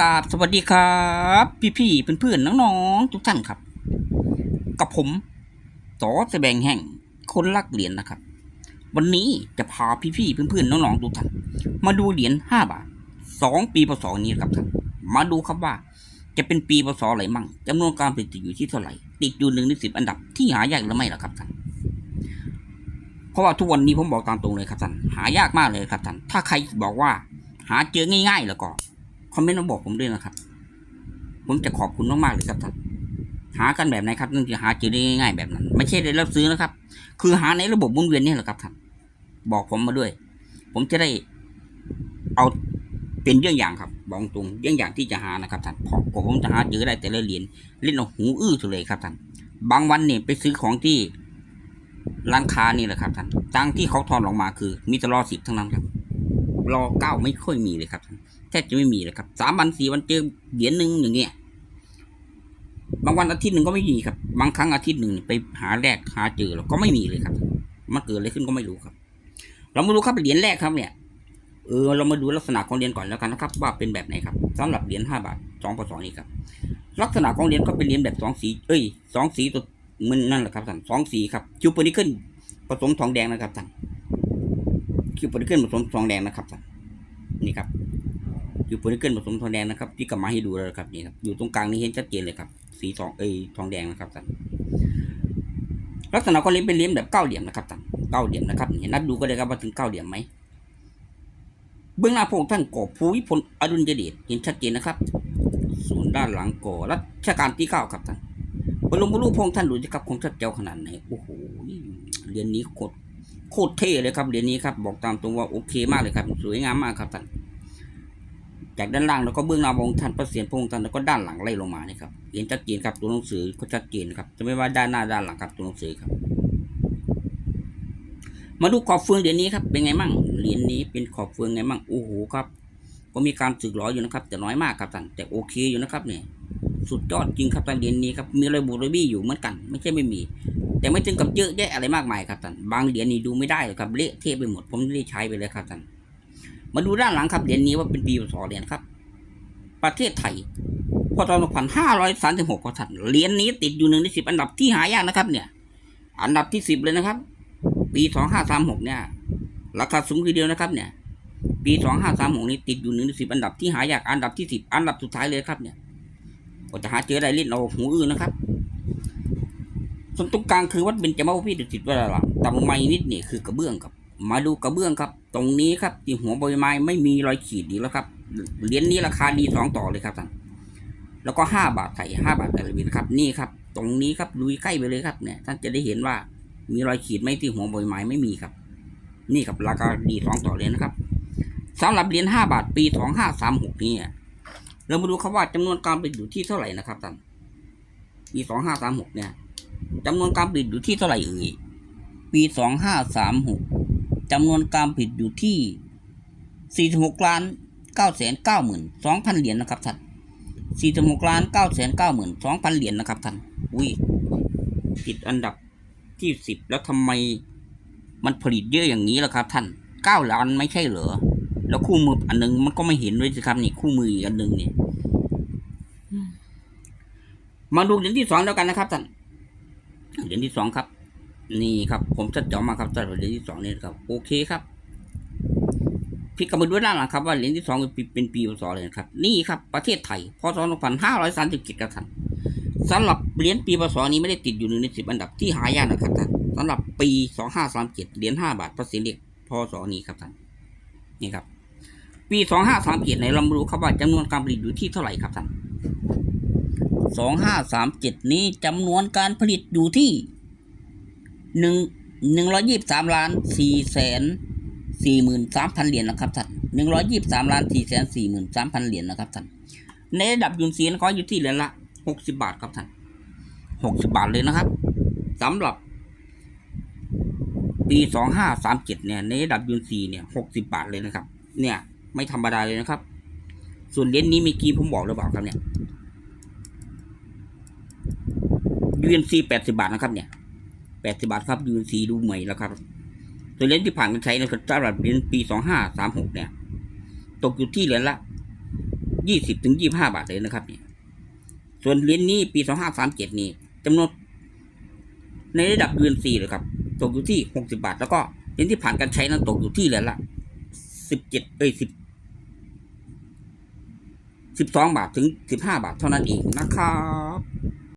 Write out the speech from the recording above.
กราบสวัสดีครับ พี่ๆเพื่อนๆน้องๆทุกท่านครับ กับผมต่อแสดงแห่งคนรักเหรียญนะครับ วันนี้จะพาพี่ๆเพื่อนๆน้องๆทุกท่านมาดูเหรียญห้าบาทสองปีพศนี้ครับท่านมาดูครับว่า จะเป็นปีพศอะไรมั่งจำนวนการผลิตอยู่ที่เท่าไหร่ ติดอยู่หนึ่งในสิบอันดับที่หายากหรือไม่ล่ะครับท่านเพราะว่าทุกวันนี้ผมบอกตามตรงเลยครับท่านหายากมากเลยครับท่านถ้าใครบอกว่า หาเจอง่ายๆแล้วก็ คอมเมนต์มาบอกผมด้วยนะครับ ผมจะขอบคุณมากๆเลยครับท่านหากันแบบไหนครับนั่นคือหาเจอได้ง่ายๆแบบนั้น ไม่ใช่ได้รับซื้อนะครับ คือหาในระบบหมุนเวียนนี่แหละครับท่านบอกผมมาด้วย ผมจะได้เอาเป็นเรื่องอย่างครับบอกตรงเรื่องอย่างที่จะหานะครับท่านเพราะกผมจะหาเจอได้แต่ละเหรียญเล่นเอาหูอื้อสุดเลยครับท่านบางวันเนี่ยไปซื้อของที่ร้านค้านี่แหละครับท่านตังที่เขาทอนออกมาคือ มีแต่รอสิบทั้งนั้นครับ รอเก้าไม่ค่อยมีเลยครับท่าน แทบจะไม่มีเลยครับสามวันสี่วันเจอเหรียญหนึ่งอย่างเงี้ยบางวันอาทิตย์หนึ่งก็ไม่มีครับ บางครั้งอาทิตย์หนึ่งไปหาแรกหาเจอแล้วก็ไม่มีเลยครับ มันเกิดอะไรขึ้นก็ไม่รู้ครับ เรามาดูครับเหรียญแรกครับเนี่ยเออเรามาดูลักษณะของเหรียญก่อนแล้วกันนะครับ ว่าเป็นแบบไหนครับสำหรับเหรียญห้าบาทสองปศนี้ครับ ลักษณะของเหรียญก็เป็นเหรียญแบบสองสีเอ้ยสองสีตัวมันนั่นแหละครับท่านสองสีครับคิวปนิเคิลผสมทองแดงนะครับท่านคิวปนิเคิลผสมทองแดงนะครับท่านนี่ครับ อยู่โพลิเกิลผสมทองแดงนะครับที่กลับมาให้ดูแล้วครับนี่ครับอยู่ตรงกลางนี้เห็นชัดเจนเลยครับ สีทองเอ้ยทองแดงนะครับท่านลักษณะก็เลี้ยเป็นเลี้ยมแบบเก้าเหลี่ยมนะครับท่านเก้าเหลี่ยมนะครับเห็นนับดูก็ได้ครับว่าถึงเก้าเหลี่ยมไหมเบื้องหน้าพระองค์ท่านก่อภูวิพลอดุลยเดชเห็นชัดเจนนะครับ ส่วนด้านหลังก่อรัชกาลที่เก้าครับท่านบรมรูปพระองค์ท่านดูสิครับคงชัดเจ้าขนาดไหนโอ้โหเหรียญนี้โคตรโคตรเท่เลยครับเหรียญนี้ครับบอกตามตรงว่าโอเคมากเลยครับ สวยงามมากครับท่าน จากด้านล่างแล้วก็เบื้องหน้าพระองค์ท่านพระเศียรพระองค์ท่านแล้วก็ด้านหลังไล่ลงมานี่ครับเห็นชัดเจนครับตัวหนังสือก็ชัดเจนครับจะไม่ว่าด้านหน้าด้านหลังครับตัวหนังสือครับ มาดูขอบเฟืองเหรียญนี้ครับเป็นไงมั่งเหรียญนี้เป็นขอบเฟืองไงมั่งโอ้โหครับ ก็มีการสึกหรออยู่นะครับ แต่น้อยมากครับท่านแต่โอเคอยู่นะครับเนี่ยสุดยอดจริงครับท่านเหรียญนี้ครับมีระบุระบี้อยู่เหมือนกัน ไม่ใช่ไม่มี แต่ไม่ถึงกับเยอะแยะอะไรมากมายครับท่านบางเหรียญนี่ดูไม่ได้เลยครับเละเทะไปหมดผมไม่ได้ใช้ไปเลยครับท่าน มาดูด้านหลังครับเหรียญนี้ว่าเป็นปีพศเหรียญครับ ประเทศไทยพศ2536ครับท่านเหรียญนี้ติดอยู่หนึ่งในสิบอันดับที่หายากนะครับ เนี่ย อันดับที่สิบเลยนะครับ ปี2536เนี่ย ราคาสูงทีเดียวนะครับ เนี่ย ปี2536นี้ติดอยู่หนึ่งในสิบอันดับที่หายากอันดับที่สิบอันดับสุดท้ายเลยครับเนี่ยก็จะหาเจอได้เล่นเอาหูอื้อนะครับส่วนตรงกลางคือวัดเบญจมาพิดุสิตวราลามต่ำลงมาอีกนิดนี่คือกระเบื้องครับ มาดูกระเบื้องครับ ตรงนี้ครับที่หัวใบไม้ไม่มีรอยขีดอีแล้วครับ เหรียญนี้ราคาดีสองต่อเลยครับท่านแล้วก็ห้าบาทไทยห้าบาทไทยบินครับ นี่ครับ ตรงนี้ครับลุยใกล้ไปเลยครับเนี่ยท่านจะได้เห็นว่ามีรอยขีดไหมที่หัวใบไม้ไม่มีครับ นี่ครับราคาดีสองต่อเลยนะครับสำหรับเหรียญห้าบาทปีสองห้าสามหกนี่เรามาดูครับว่าจำนวนการผลิตอยู่ที่เท่าไหร่นะครับท่านปีสองห้าสามหกเนี่ยจำนวนการผลิตอยู่ที่เท่าไหร่เอ่ยปีสองห้าสามหก จำนวนการผลิตอยู่ที่สี่สิบหกล้านเก้าแสนเก้าหมื่นสองพันเหรียญนะครับท่านสี่สิบหกล้านเก้าแสนเก้าหมื่นสองพันเหรียญนะครับท่านอุ้ยติดอันดับที่สิบแล้วทำไมมันผลิตเยอะอย่างนี้ล่ะครับท่านเก้าล้านไม่ใช่เหรอ แล้วคู่มืออันหนึงมันก็ไม่เห็นด้วยสิครับนี่คู่มืออีกอันหนึงเนี่ยมาดูเหรียญที่สองแล้วกันนะครับท่านเหรียญที่สองครับ นี่ครับผมจะเจาะมาครับสำหรับเหรียญที่สองนี่ครับโอเคครับพี่กำมาดูด้านหลังครับว่าเหรียญที่สองเป็นปีเป็นปีพศเลยนะครับ นี่ครับประเทศไทยพศ2537ครับท่านสำหรับเหรียญปีพศนี้ไม่ได้ติดอยู่ในสิบอันดับที่หายากนะครับท่านสำหรับปี 2537เหรียญ5บาทพระเศียรเล็กพศนี้ครับท่านนี่ครับ ปีสองห้าสามเจ็ดในเรามาดูครับว่าจำนวนการผลิตอยู่ที่เท่าไหร่ครับท่านสองห้าสามเจ็ดนี้จำนวนการผลิตอยู่ที่ หนึ่งหนึ่งร้อยยี่สิบสามล้านสี่แสนสี่หมื่นสามพันเหรียญนะครับท่านหนึ่งร้อยยี่สิบสามล้านสี่แสนสี่หมื่นสามพันเหรียญนะครับท่านในระดับยุนเซียนก็อยู่ที่เหรียญละหกสิบาทครับท่านหกสิบาทเลยนะครับสำหรับ ปีสองห้าสามเจ็ดเนี่ย ในระดับยุนซีเนี่ยหกสิบาทเลยนะครับ เนี่ย ไม่ธรรมดาเลยนะครับ ส่วนเหรียญนี้มีกี่ผมบอกหรือเปล่าครับเนี่ย UNC แปดสิบาทนะครับเนี่ย แปดสิบาทครับ UNC ดูใหม่แล้วครับส่วเหรียญที่ผ่านการใช้นะครับสำหรับเหรียญปีสองห้าสามหกเนี่ย ตกอยู่ที่เหรียญละยี่สิบถึงยี่บห้าบาทเลยนะครับเนี่ยส่วนเหรียญนี้ปีสองห้าสามเจ็ดนี่จำนวนในระดับเดือนสี่เลยครับ ตกอยู่ที่หกสิบาท แล้วก็เหรียญที่ผ่านการใช้นั้นตกอยู่ที่เหรียญละสิบเจ็ดเอ้ยสิบสิบสองบาทถึงสิบห้าบาทเท่านั้นเองนะครับ